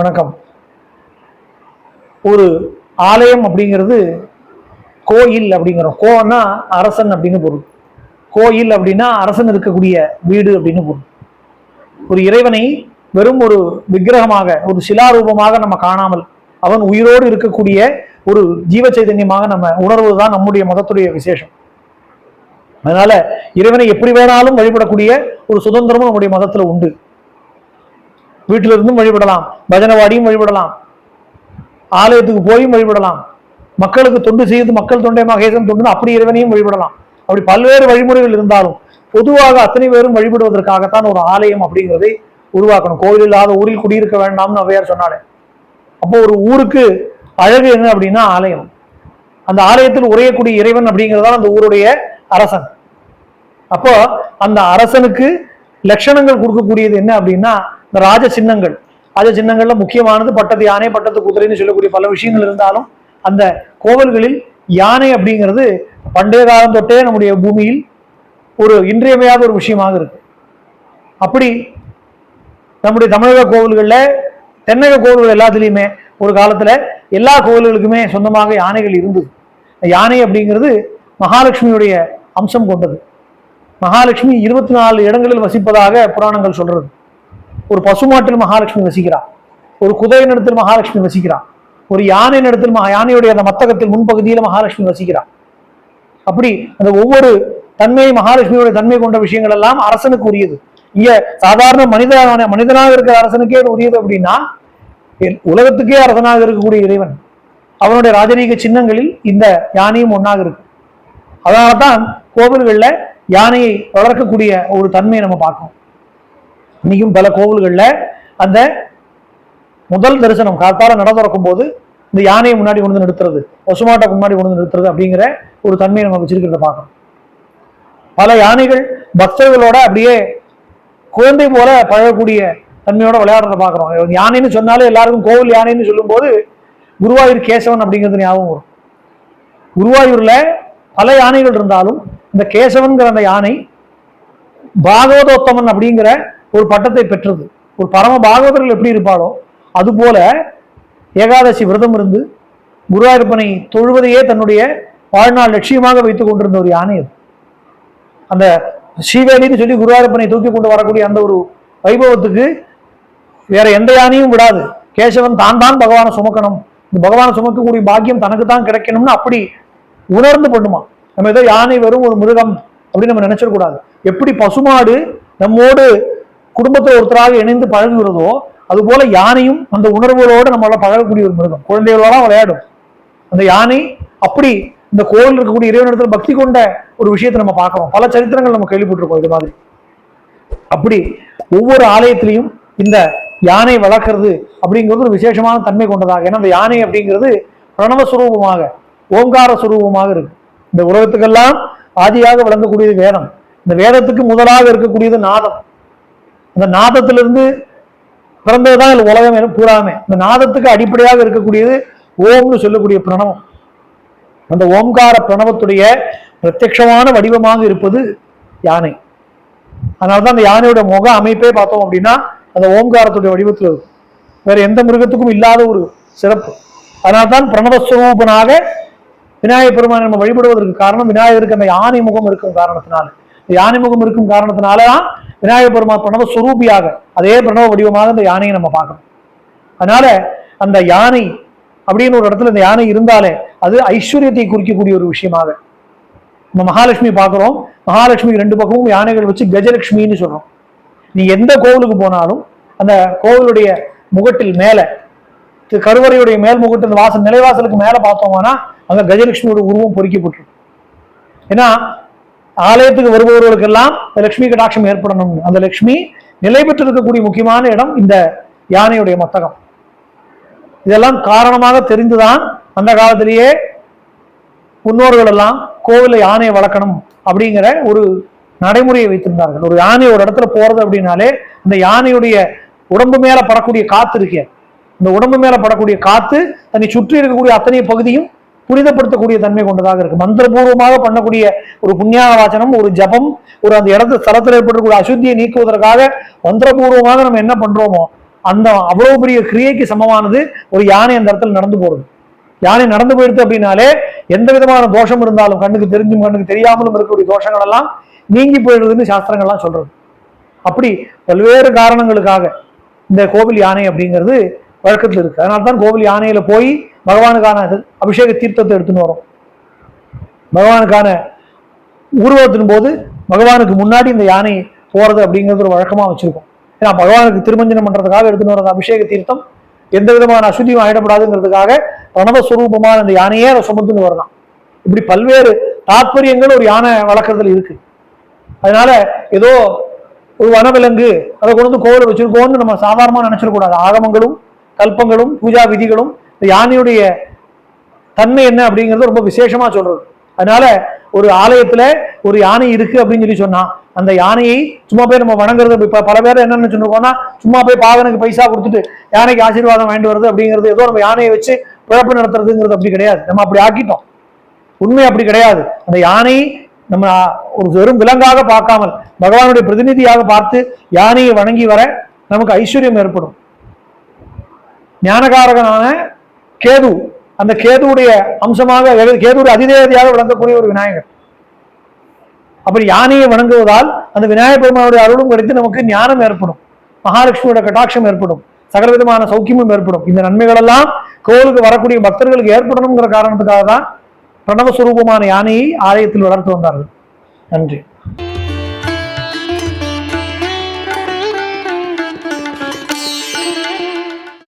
வணக்கம். ஒரு ஆலயம் அப்படிங்கிறது கோயில் அப்படிங்கிறோம். கோன்னா அரசன் அப்படின்னு பொருள். கோயில் அப்படின்னா அரசன் இருக்கக்கூடிய வீடு அப்படின்னு பொருள். ஒரு இறைவனை வெறும் ஒரு விக்கிரகமாக ஒரு சிலாரூபமாக நம்ம காணாமல் அவன் உயிரோடு இருக்கக்கூடிய ஒரு ஜீவ சைதன்யமாக நம்ம உணர்வதுதான் நம்முடைய மதத்துடைய விசேஷம். அதனால இறைவனை எப்படி வேணாலும் வழிபடக்கூடிய ஒரு சுதந்திரமும் நம்முடைய மதத்துல உண்டு. வீட்டில இருந்தும் வழிபடலாம். பஜனவாடியும் வழிபடலாம். ஆலயத்துக்கு போயும் வழிபடலாம். மக்களுக்கு தொண்டு செய்து மக்கள் தொண்டை மகேசன் தொண்டு அப்படி இறைவனையும் வழிபடலாம். அப்படி பல்வேறு வழிமுறைகள் இருந்தாலும் பொதுவாக அத்தனை பேரும் வழிபடுவதற்காகத்தான் ஒரு ஆலயம் அப்படிங்கிறதை உருவாக்கணும். கோவில் இல்லாத ஊரில் குடியிருக்க வேண்டாம்னு அவையார் சொன்னாலே அப்போ ஒரு ஊருக்கு அழகு என்ன அப்படின்னா ஆலயம். அந்த ஆலயத்தில் உரையக்கூடிய இறைவன் அப்படிங்கிறதான் அந்த ஊருடைய அரசன். அப்போ அந்த அரசனுக்கு லட்சணங்கள் கொடுக்கக்கூடியது என்ன அப்படின்னா இந்த ராஜ சின்னங்கள் ராஜ சின்னங்கள்ல முக்கியமானது பட்டத்து யானை பட்டத்து குதிரைன்னு சொல்லக்கூடிய பல விஷயங்கள் இருந்தாலும் அந்த கோவில்களில் யானை அப்படிங்கிறது பண்டைய காலம் தொட்டே நம்முடைய பூமியில் ஒரு இன்றியமையாத ஒரு விஷயமாக இருக்கு. அப்படி நம்முடைய தமிழக கோவில்கள்ல தென்னக கோவில்கள் எல்லாத்துலேயுமே ஒரு காலத்துல எல்லா கோவில்களுக்குமே சொந்தமாக யானைகள் இருந்தது. யானை அப்படிங்கிறது மகாலட்சுமியுடைய அம்சம் கொண்டது. மகாலட்சுமி இருபத்தி நாலு இடங்களில் வசிப்பதாக புராணங்கள் சொல்றது. ஒரு பசுமாட்டில் மகாலட்சுமி வசிக்கிறார் ஒரு குதிரை இடத்தில் மகாலட்சுமி வசிக்கிறார் ஒரு யானை இடத்தில் யானையுடைய அந்த மத்தகத்தில் முன்பகுதியில் மகாலட்சுமி வசிக்கிறார் அப்படி அந்த ஒவ்வொரு தன்மையை மகாலட்சுமியோட தன்மை கொண்ட விஷயங்கள் எல்லாம் அரசனுக்கு உரியது. இங்க சாதாரண மனிதனான மனிதனாக இருக்கிற அரசனுக்கே அது உரியது அப்படின்னா உலகத்துக்கே அரசனாக இருக்கக்கூடிய இறைவன் அவனுடைய ராஜரீக சின்னங்களில் இந்த யானையும் ஒன்றாக இருக்கு. அதனால தான் கோவில்கள்ல யானையை வளர்க்கக்கூடிய ஒரு தன்மையை நம்ம பார்க்கணும் இன்னைக்கும் பல கோவில்களில் அந்த முதல் தரிசனம் காத்தால நட திறக்கும் போது இந்த யானையை முன்னாடி கொண்டு வந்து நிறுத்துறது பசுமாட்டை முன்னாடி கொண்டு வந்து நிறுத்துறது அப்படிங்கிற ஒரு தன்மையை நம்ம வச்சிருக்கிறத பார்க்கணும் பல யானைகள் பக்தர்களோட அப்படியே குழந்தை போல பழகக்கூடிய தன்மையோட விளையாடுறத பார்க்குறோம். யானைன்னு சொன்னாலே எல்லாருக்கும் கோவில் யானைன்னு சொல்லும்போது குருவாயூர் கேசவன் அப்படிங்கிறது ஞாபகம் வரும். குருவாயூர்ல பல யானைகள் இருந்தாலும் இந்த கேசவன்கிற அந்த யானை பாகவதோத்தமன் அப்படிங்கிற ஒரு பட்டத்தை பெற்றது. ஒரு பரம பாகவதர்கள் எப்படி இருப்பாளோ அதுபோல ஏகாதசி விரதம் இருந்து குருவாயூரப்பனை தொழுவதையே தன்னுடைய வாழ்நாள் லட்சியமாக வைத்துக் கொண்டிருந்த ஒரு யானை அது. அந்த ஸ்ரீவேலின்னு சொல்லி குருவாயூரப்பனை தூக்கி கொண்டு வரக்கூடிய அந்த ஒரு வைபவத்துக்கு வேற எந்த யானையும் விடாது. கேசவன் தான் தான் பகவானை சுமக்கணும். இந்த பகவானை சுமக்கக்கூடிய பாக்கியம் தனக்கு தான் கிடைக்கணும்னு அப்படி உணர்ந்து பண்ணுமா. நம்ம ஏதோ யானை வெறும் ஒரு மிருகம் அப்படின்னு நம்ம நினைச்சிடக்கூடாது. எப்படி பசுமாடு நம்மோடு குடும்பத்தில் ஒருத்தராக இணைந்து பழகுகிறதோ அதுபோல யானையும் அந்த உணர்வுகளோடு நம்மளால பழகக்கூடிய ஒரு மிருகம். குழந்தைகளோட விளையாடும். அந்த யானை அப்படி இந்த கோவில் இருக்கக்கூடிய இறைவனிடத்தில் பக்தி கொண்ட ஒரு விஷயத்தை நம்ம பார்க்கிறோம். பல சரித்திரங்கள் நம்ம கேள்விப்பட்டிருக்கோம் இது மாதிரி. அப்படி ஒவ்வொரு ஆலயத்திலையும் இந்த யானை வளர்க்கறது அப்படிங்கிறது ஒரு விசேஷமான தன்மை கொண்டதாக. ஏன்னா அந்த யானை அப்படிங்கிறது பிரணவ சுரூபமாக ஓங்கார சுரூபமாக இருக்கு. இந்த உலகத்துக்கெல்லாம் ஆதியாக விளங்கக்கூடியது வேதம். இந்த வேதத்துக்கு முதலாக இருக்கக்கூடியது நாதம். அந்த நாதத்திலிருந்து பிறந்ததுதான் இந்த உலகம் என- பூராமே இந்த நாதத்துக்கு அடிப்படையாக இருக்கக்கூடியது ஓம்னு சொல்லக்கூடிய பிரணவம். அந்த ஓம்கார பிரணவத்துடைய பிரத்யக்ஷமான வடிவமாக இருப்பது யானை. அதனாலதான் அந்த யானையோட முக அமைப்பே பார்த்தோம் அப்படின்னா அந்த ஓம்காரத்துடைய வடிவத்தில் இருக்கும். வேற எந்த மிருகத்துக்கும் இல்லாத ஒரு சிறப்பு. அதனால்தான் பிரணவஸ்வரூபனாக விநாயகர் பெருமானை நம்ம வழிபடுவதற்கு காரணம் விநாயகருக்கு அந்த யானை முகம் இருக்கும் காரணத்தினால. இந்த யானை முகம் இருக்கும் காரணத்தினால தான் விநாயகர் பெருமான் பிரணவ சுரூபியாக அதே பிரணவ வடிவமாக அந்த யானையை நம்ம பார்க்கணும் அதனால அந்த யானை அப்படின்னு ஒரு இடத்துல இந்த யானை இருந்தாலே அது ஐஸ்வர்யத்தை குறிக்கக்கூடிய ஒரு விஷயமாக. நம்ம மகாலட்சுமி பார்க்குறோம். மகாலட்சுமி ரெண்டு பக்கமும் யானைகள் வச்சு கஜலட்சுமின்னு சொல்கிறோம் நீ எந்த கோவிலுக்கு போனாலும் அந்த கோவிலுடைய முகட்டில் மேலே கருவறையுடைய மேல் முகட்டு அந்த வாசல் நிலைவாசலுக்கு மேலே பார்த்தோம்னா அங்கே கஜலட்சுமியோட உருவம் பொறிக்கப்பட்டிருக்கும். ஏன்னா ஆலயத்துக்கு வருபவர்களுக்கெல்லாம் இந்த லட்சுமி கடாட்சம் ஏற்படணும் அந்த லட்சுமி நிலை பெற்றிருக்கக்கூடிய முக்கியமான இடம் இந்த யானையுடைய மத்தகம். இதெல்லாம் காரணமாக தெரிந்துதான் அந்த காலத்திலேயே முன்னோர்கள் எல்லாம் கோவில யானையை வளர்க்கணும் அப்படிங்கிற ஒரு நடைமுறையை வைத்திருந்தார்கள். ஒரு யானை ஒரு இடத்துல போறது அப்படின்னாலே அந்த யானையுடைய உடம்பு மேல படக்கூடிய காத்து இருக்கே. இந்த உடம்பு மேல படக்கூடிய காத்து தன்னை சுற்றி இருக்கக்கூடிய அத்தனை பகுதியும் புனிதப்படுத்தக்கூடிய தன்மை கொண்டதாக இருக்கு. மந்திரபூர்வமாக பண்ணக்கூடிய ஒரு புண்ணியான வாசனம் ஒரு ஜபம் ஒரு அந்த இடத்து ஸ்தலத்தில் ஏற்படக்கூடிய அசுத்தியை நீக்குவதற்காக மந்திரபூர்வமாக நம்ம என்ன பண்றோமோ அந்த அவ்வளவு பெரிய கிரியைக்கு சமமானது ஒரு யானை அந்த இடத்துல நடந்து போறது. யானை நடந்து போயிடுது அப்படின்னாலே எந்த விதமான தோஷம் இருந்தாலும் கண்ணுக்கு தெரிஞ்சும் கண்ணுக்கு தெரியாமலும் இருக்கக்கூடிய தோஷங்கள் எல்லாம் நீங்கி போயிடுதுன்னு சாஸ்திரங்கள்லாம் சொல்றது. அப்படி பல்வேறு காரணங்களுக்காக இந்த கோவில் யானை அப்படிங்கிறது வழக்கத்தில் இருக்கு. அதனால தான் கோவில் யானையில போய் பகவானுக்கான அபிஷேக தீர்த்தத்தை எடுத்துன்னு வரோம். பகவானுக்கான ஊர்வலத்தின் போது பகவானுக்கு முன்னாடி இந்த யானை போகிறது அப்படிங்கிறது ஒரு வழக்கமா வச்சிருக்கோம். ஏன்னா பகவானுக்கு திருமஞ்சனம் பண்றதுக்காக எடுத்துன்னு வர அபிஷேக தீர்த்தம் எந்த விதமான அசுத்தியும் ஆயிடப்படாதுங்கிறதுக்காக பிரணவஸ்வரூபமான அந்த யானையே அதை சுமந்துன்னு வரலாம். இப்படி பல்வேறு தாற்பயங்கள் ஒரு யானை வளர்க்குறதுல இருக்கு. அதனால ஏதோ ஒரு வனவிலங்கு அதை கொண்டு வந்து கோவில் வச்சிருக்கோம்னு நம்ம சாதாரணமாக நினைச்சிடக்கூடாது. ஆகமங்களும் கல்பங்களும் பூஜா விதிகளும் யானையுடைய தன்மை என்ன அப்படிங்கிறது ரொம்ப விசேஷமா சொல்றது. அதனால ஒரு ஆலயத்துல ஒரு யானை இருக்கு அப்படின்னு சொல்லி சொன்னா அந்த யானையை சும்மா போய் நம்ம வணங்குறது இப்ப பல பேர் என்ன நினைச்சுருக்கோம்னா சும்மா போய் பாகனுக்கு பைசா கொடுத்துட்டு யானைக்கு ஆசீர்வாதம் வாங்கிட்டு வருது அப்படிங்கிறது ஏதோ நம்ம யானையை வச்சு பிழப்பு நடத்துறதுங்கிறது அப்படி கிடையாது. நம்ம அப்படி ஆக்கிட்டோம். உண்மை அப்படி கிடையாது. அந்த யானை நம்ம ஒரு வெறும் விலங்காக பார்க்காமல் பகவானுடைய பிரதிநிதியாக பார்த்து யானையை வணங்கி வர நமக்கு ஐஸ்வர்யம் ஏற்படும். ஞானகாரகனான கேது அந்த கேதுவுடைய அம்சமாக கேதுடைய அதிதேவதையாக விளங்கக்கூடிய ஒரு விநாயகர். அப்படி யானையை வணங்குவதால் அந்த விநாயகர் பெருமானுடைய அருளும் கிடைத்து நமக்கு ஞானம் ஏற்படும். மகாலட்சுமியோட கட்டாட்சம் ஏற்படும். சகல விதமான சௌக்கியமும் ஏற்படும். இந்த நன்மைகள் எல்லாம் கோவிலுக்கு வரக்கூடிய பக்தர்களுக்கு ஏற்படணுங்கிற காரணத்துக்காக தான் பிரணவ சுரூபமான யானையை ஆலயத்தில் வளர்த்து வந்தார்கள். நன்றி.